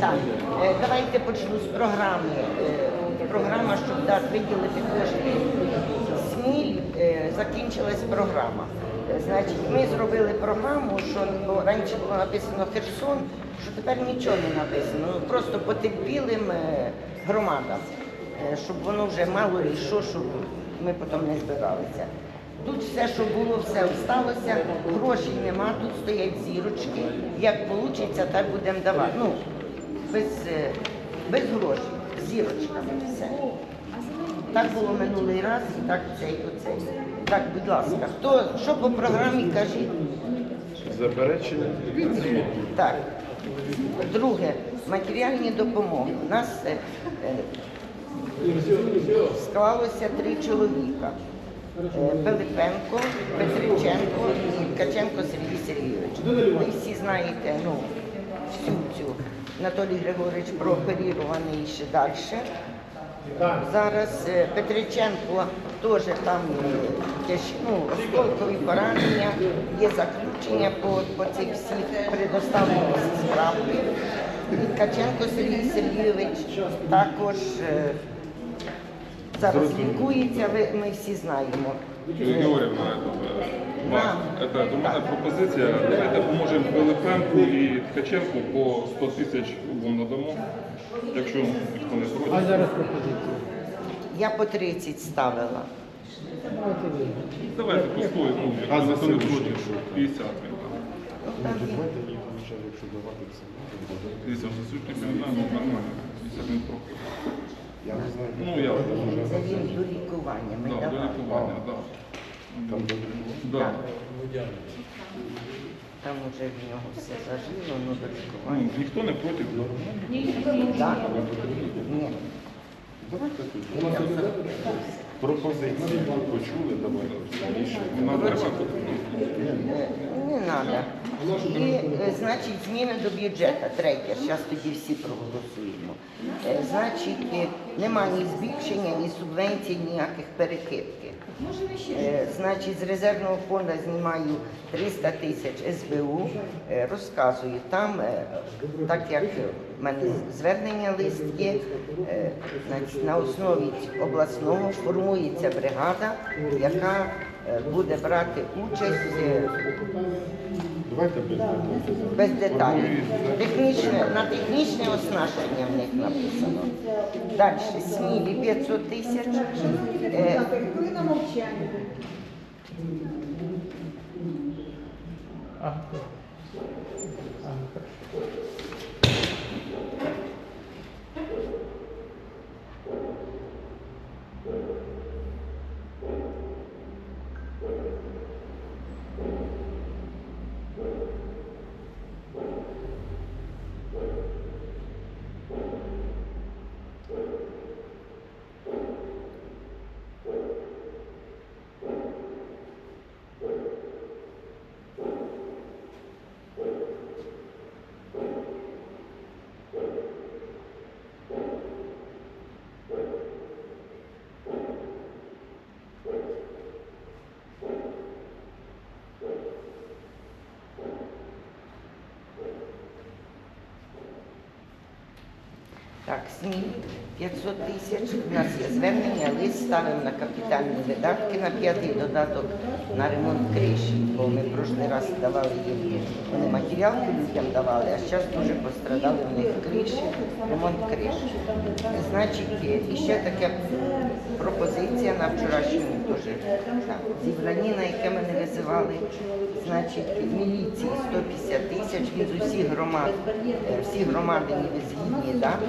Так, е, давайте почну з програми. Е, Програма, щоб дати виділити кошти. СМІ е, закінчилась програма. Значить, ми зробили програму, що ну, раніше було написано Херсон, що тепер нічого не написано. Ну, Просто потерпілим громадам, щоб воно вже мало і що, щоб ми потім не збиралися. Тут все, що було, все осталося, грошей нема, тут стоять зірочки. Як вийде, так будемо давати. Ну, без, е, без грошей, зірочками все. Так було минулий раз і так цей оцей. Так, будь ласка, хто що по програмі кажіть? Заперечення? Так. Друге, матеріальні допомоги. У нас е, е, склалося три чоловіка. Пилипенко, Петриченко і Ткаченко Сергій Сергійович. Ви всі знаєте ну, всю цю. Анатолій Григорович прооперірований ще далі. Зараз е, Петриченко теж там е, ну, осколкові поранення, є заключення по, по цих всіх предоставлених справки. І Ткаченко Сергій Сергійович також е, зараз лікується, ви, ми всі знаємо. Георгіївна, у мене пропозиція, давайте поможемо Пилипенку і Ткаченку по 100 тисяч вам надамо, якщо ніхто не А зараз пропозиція. Я по 30 ставила. Давайте ви. Давайте по 100, ну, А за ніхто не проти, 50 він Ну. Давайте мені якщо давати це. Дивіться, не ну, нормально, 50 він проходить. Я не знаю. Ну, я вже Це він до лікування. Ми Да, до давали. лікування, да. Там добре. Да. Там уже в нього все зажило, ну до Ну, лікування. ніхто не проти. Так? Ні. Давайте тоді. Пропозиції почули, давайте. Рішення. Нам треба треба. І, е, значить, зміни до бюджету. Третє, зараз тоді всі проголосуємо. Е, Значить, е, нема ні збільшення, ні субвенцій, ніяких перекидки. Значить, з резервного фонду знімаю 300 тисяч СБУ. Розказую, там, так як в мене звернення лист є, е, значить, на основі обласного формується бригада, яка буде брати участь е, без деталей. Технічне, на технічне оснащення в них написано. Далі, СМІЛі 500 тисяч. Е, Хвилина мовчання. Так, СМІ 500 тисяч. У нас є звернення, лист ставимо на капітальні видатки на п'ятий додаток на ремонт криші, бо ми прошлий раз давали їм, вони матеріалку людям давали, а зараз дуже пострадали в них криші, ремонт криші. Значить, і ще така пропозиція на вчорашньому теж так, зібранні, на яке мене визивали. Значить, міліції 150 тисяч від усіх громад, е, всі громади ніби згідні дати,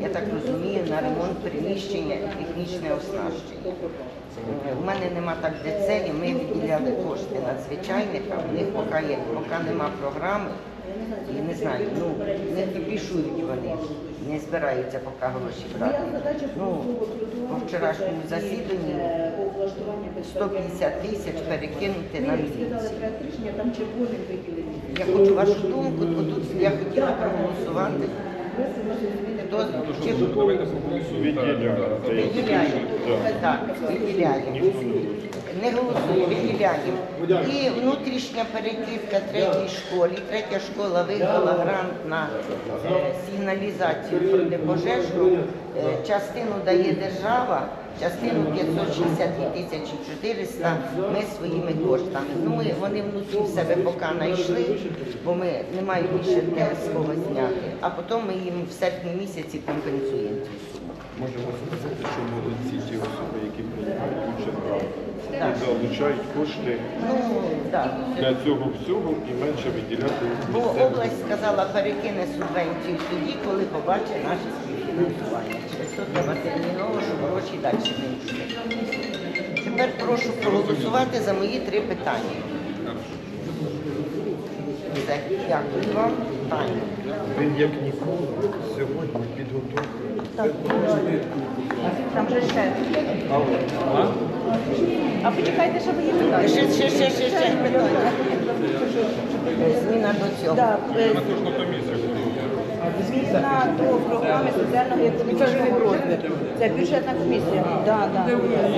я так розумію, на ремонт приміщення і технічне оснащення. Е, У мене нема так де целі, ми виділяли кошти надзвичайних, а в них поки, є, поки нема програми. І не знаю, ну не кипішують вони, не збираються поки гроші брати. Ну, по вчорашньому засіданні 150 тисяч перекинути на міліцію. Я хочу вашу думку, тут я хотіла проголосувати. Хто чи Давайте. Відділяємо. Так. Не голосуємо, виділяємо. І внутрішня перекидка третій школі. Третя школа виграла грант на е, сигналізацію протипожежну. Е, Частину дає держава, частину 562 тисячі 400 ми своїми коштами. Ну, ми, вони внутрі в себе поки знайшли, бо ми не маємо більше де з кого зняти, а потім ми їм в серпні місяці компенсуємо цю суму. Можемо сказати, що молодці ті особи, які приймають участь І залучають кошти Ну, так. для цього всього і менше виділяти Бо область сказала, перекине субвенцію тоді, коли побачить наше співфінансування. Через то треба терміново, щоб гроші далі не йшли. Тепер прошу проголосувати за мої три питання. Все, дякую вам. Таня. Він як ніколи сьогодні підготовлений. Там же ще. А почекайте, що ви її питаєте. Ще, ще, ще, ще, ще питання. Зміна до цього. Да, е, На. Зміна до програми соціального і економічного розвитку. Це бюджетна комісія. Да, да.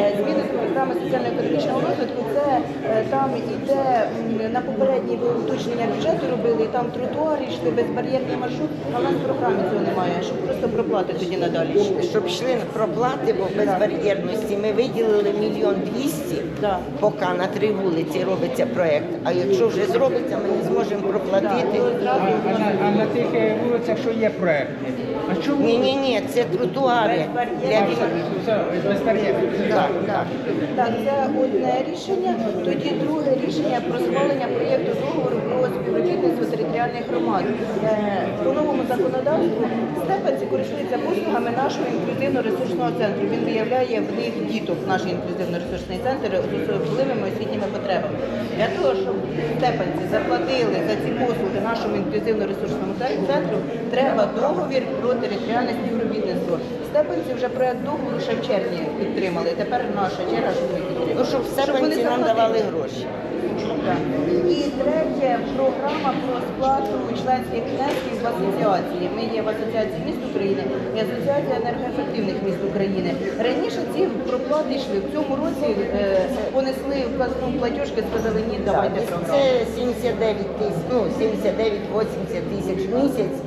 Е, Зміни до програми соціально-економічного розвитку. Це е, там іде на попередній уточнення бюджету робили, і там тротуари йшли, безбар'єрний маршрут, а в нас в програмі цього немає, щоб просто проплати тоді надалі йшли. Щоб йшли проплати, бо без бар'єрності ми виділили мільйон двісті, Да. поки на три вулиці робиться проєкт. А якщо вже зробиться, ми не зможемо проплатити. А, а, на, тих е, вулицях, що є проекти? А чому? Ні, ні, ні, це тротуари для Так, так. Так, це одне рішення. Тоді друге рішення про схвалення проєкту договору про співробітництво територіальних громад. Е, По новому законодавству степенці користуються послугами нашого інклюзивно-ресурсного центру. Він виявляє в них діток, наш інклюзивно-ресурсний центр з особливими освітніми потребами. Для того, щоб степенці заплатили за ці послуги нашому інклюзивно-ресурсному центру, треба договір про територіальне співробітництво. Степенці вже проект договору ще в червні підтримали. Тепер наша черга, щоб ми підтримали. Ну, щоб вони нам давали гроші. Так. І третє програма про сплату членських внесків в асоціації. Ми є в асоціації міст України і асоціація енергоефективних міст України. Раніше ці проплати йшли в цьому році. Е, понесли в казну платіжки, сказали ні, давайте програму. Це 79 тисяч, ну 79-80 тисяч в місяць.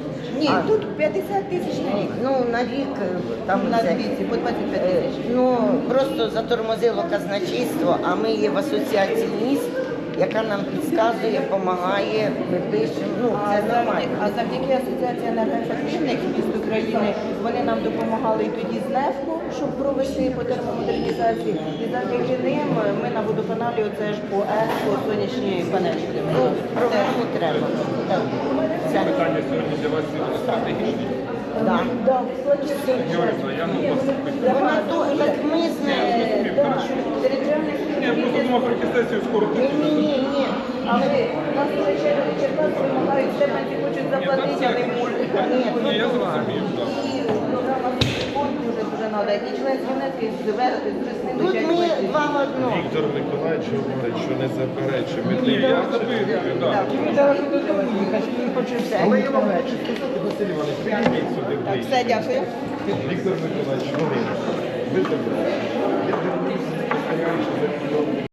Ні, А, тут 50 тисяч на рік. Ну, на рік е, там На це, по 25 е, тисяч. Ну, просто затормозило казначейство, а ми є в асоціації міст, яка нам підказує, допомагає, ми пишемо, ну, А це завдяки, нормально. а завдяки Асоціації енергоефективних міст України вони нам допомагали і тоді з НЕФКО, щоб провести по термомодернізації. І завдяки ним ми на водоканалі оце ж по ЕС, по сонячній панелі. Ну, програму треба. Так. Це, Питання сьогодні для вас стратегічні. да. Да, Георгіївна, я ну вас Вона то, як ми з нею. Територіальний Ні, я просто думав, про сесію скоро. Але нас вечері Черкас вимагають, степенці хочуть заплатити, але можуть. Я зрозумів, так. І програма фонду вже дуже треба. І членські внески з вер- з весни Тут ми два в одному. Віктор Миколаївич говорить, що не заперечує. Ми Ні, я запитую, так. Він зараз додому їхати, він хоче все. Але я вам хочу сказати, Василь Іванович, прийміть сюди Так, ближче. все, дякую. Віктор Миколаївич, хвилину. Ви добре. Я дивлюся,